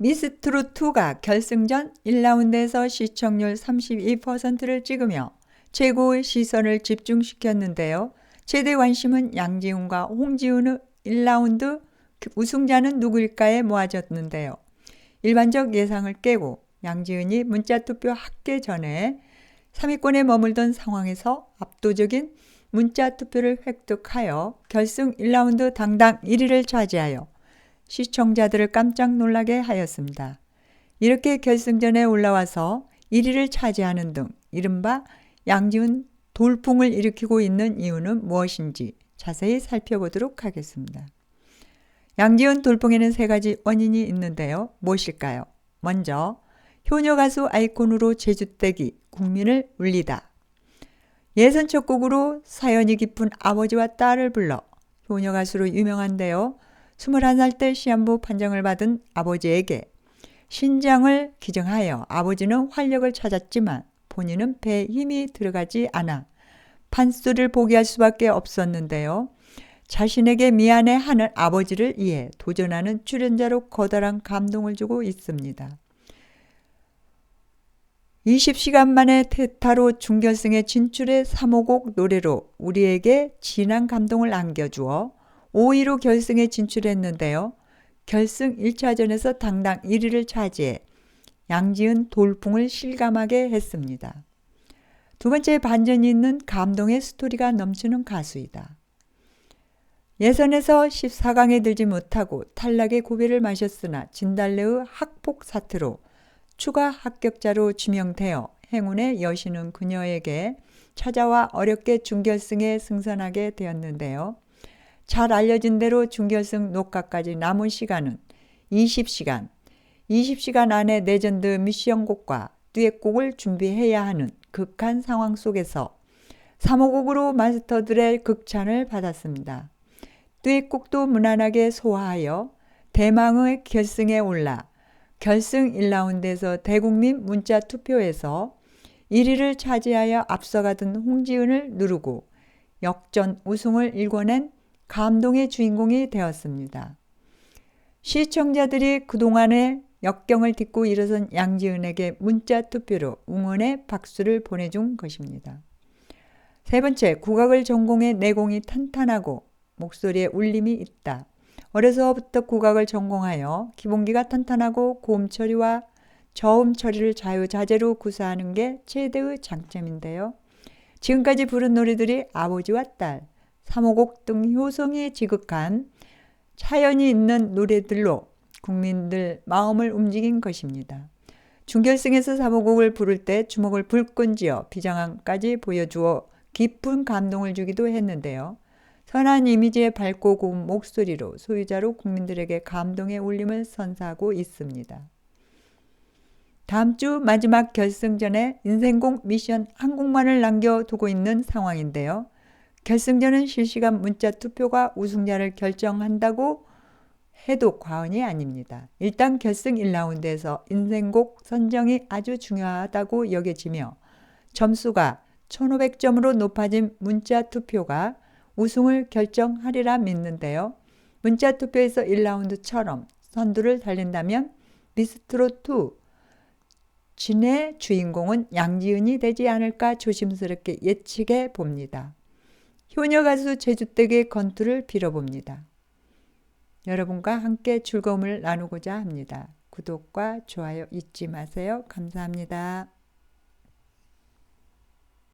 미스트롯2가 결승전 1라운드에서 시청률 32%를 찍으며 최고의 시선을 집중시켰는데요. 최대 관심은 양지훈과 홍지훈의 1라운드 우승자는 누구일까에 모아졌는데요. 일반적 예상을 깨고 양지은이 문자투표 합계 전에 3위권에 머물던 상황에서 압도적인 문자투표를 획득하여 결승 1라운드 당당 1위를 차지하여 시청자들을 깜짝 놀라게 하였습니다. 이렇게 결승전에 올라와서 1위를 차지하는 등 이른바 양지훈 돌풍을 일으키고 있는 이유는 무엇인지 자세히 살펴보도록 하겠습니다. 양지훈 돌풍에는 세 가지 원인이 있는데요. 무엇일까요? 먼저 효녀 가수 아이콘으로 제주댁이 국민을 울리다. 예선 첫 곡으로 사연이 깊은 아버지와 딸을 불러 효녀 가수로 유명한데요. 21살 때 시한부 판정을 받은 아버지에게 신장을 기증하여 아버지는 활력을 찾았지만 본인은 배에 힘이 들어가지 않아 판수를 포기할 수밖에 없었는데요. 자신에게 미안해 하는 아버지를 이해 도전하는 출연자로 커다란 감동을 주고 있습니다. 20시간 만에 테타로 중결승에 진출해 3호곡 노래로 우리에게 진한 감동을 안겨주어 5위로 결승에 진출했는데요. 결승 1차전에서 당당 1위를 차지해 양지은 돌풍을 실감하게 했습니다. 두 번째 반전이 있는 감동의 스토리가 넘치는 가수이다. 예선에서 14강에 들지 못하고 탈락의 고비를 마셨으나 진달래의 학폭 사태로 추가 합격자로 지명되어 행운의 여신은 그녀에게 찾아와 어렵게 중결승에 승선하게 되었는데요. 잘 알려진 대로 중결승 녹화까지 남은 시간은 20시간, 20시간 안에 레전드 미션곡과 듀엣곡을 준비해야 하는 극한 상황 속에서 3호곡으로 마스터들의 극찬을 받았습니다. 듀엣곡도 무난하게 소화하여 대망의 결승에 올라 결승 1라운드에서 대국민 문자 투표에서 1위를 차지하여 앞서가던 홍지은을 누르고 역전 우승을 일궈낸 감동의 주인공이 되었습니다. 시청자들이 그동안의 역경을 딛고 일어선 양지은에게 문자 투표로 응원의 박수를 보내준 것입니다. 세 번째, 국악을 전공해 내공이 탄탄하고 목소리에 울림이 있다. 어려서부터 국악을 전공하여 기본기가 탄탄하고 고음 처리와 저음 처리를 자유자재로 구사하는 게 최대의 장점인데요. 지금까지 부른 노래들이 아버지와 딸, 삼호곡 등 효성이 지극한 차연이 있는 노래들로 국민들 마음을 움직인 것입니다. 중결승에서 사모곡을 부를 때 주먹을 불끈 쥐어 비장함까지 보여주어 깊은 감동을 주기도 했는데요. 선한 이미지의 밝고 고운 목소리로 소유자로 국민들에게 감동의 울림을 선사하고 있습니다. 다음 주 마지막 결승전에 인생곡 미션 한 곡만을 남겨두고 있는 상황인데요. 결승전은 실시간 문자 투표가 우승자를 결정한다고 해도 과언이 아닙니다. 일단 결승 1라운드에서 인생곡 선정이 아주 중요하다고 여겨지며 점수가 1500점으로 높아진 문자 투표가 우승을 결정하리라 믿는데요. 문자 투표에서 1라운드처럼 선두를 달린다면 미스트롯2 진의 주인공은 양지은이 되지 않을까 조심스럽게 예측해 봅니다. 효녀 가수 제주댁의 건투를 빌어봅니다. 여러분과 함께 즐거움을 나누고자 합니다. 구독과 좋아요 잊지 마세요. 감사합니다.